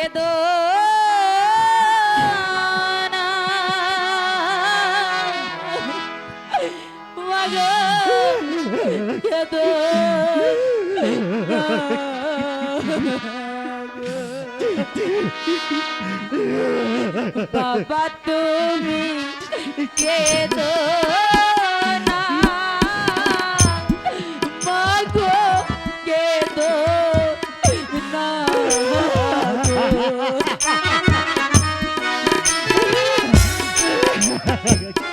কেদো কেদো বাবা তুমি কেদো Yeah.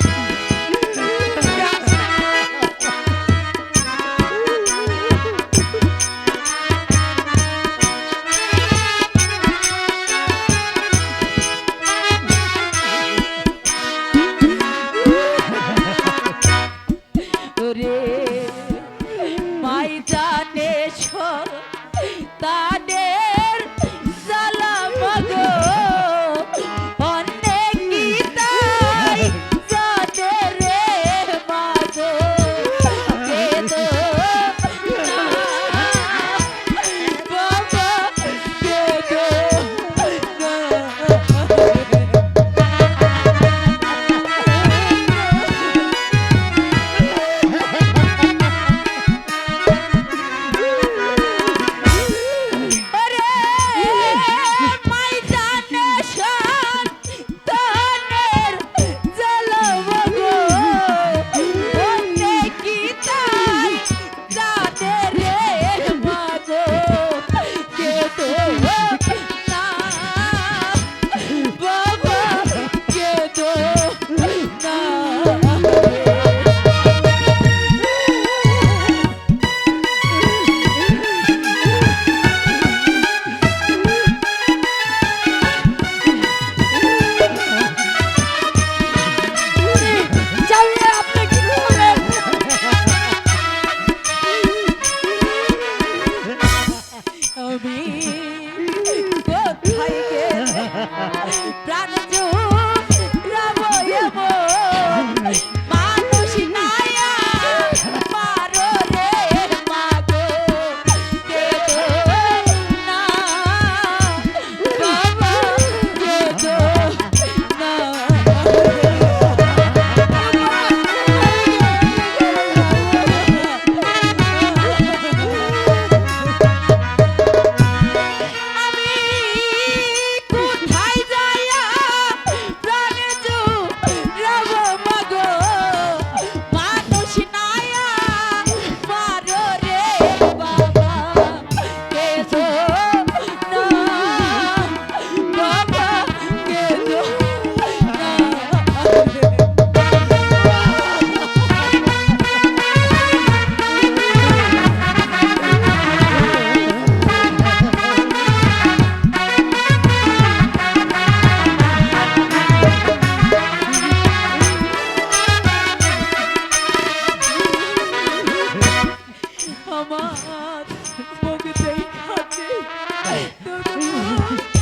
はい。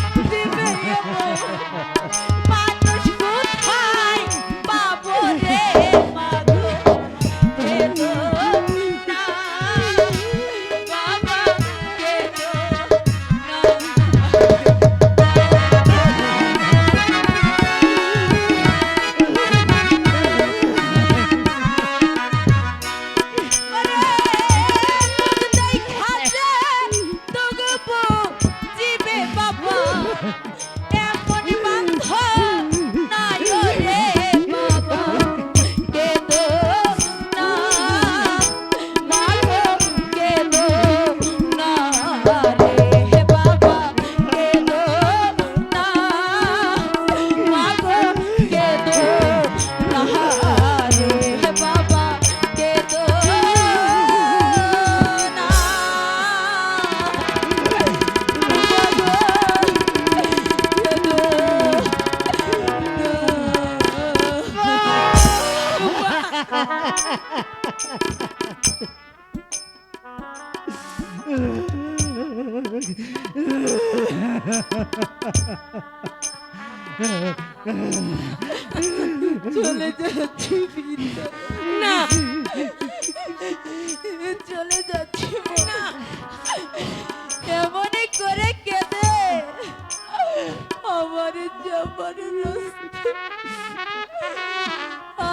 চলে যাচ্ছি না। চলে করে কেঁদে? আমার যাবার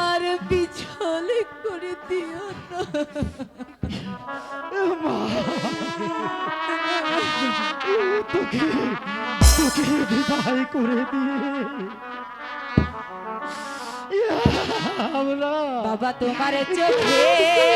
আর বি মালিক করে দিও না তোকে তোকে বিদায় করে দিয়ে আমরা বাবা তোমার চোখে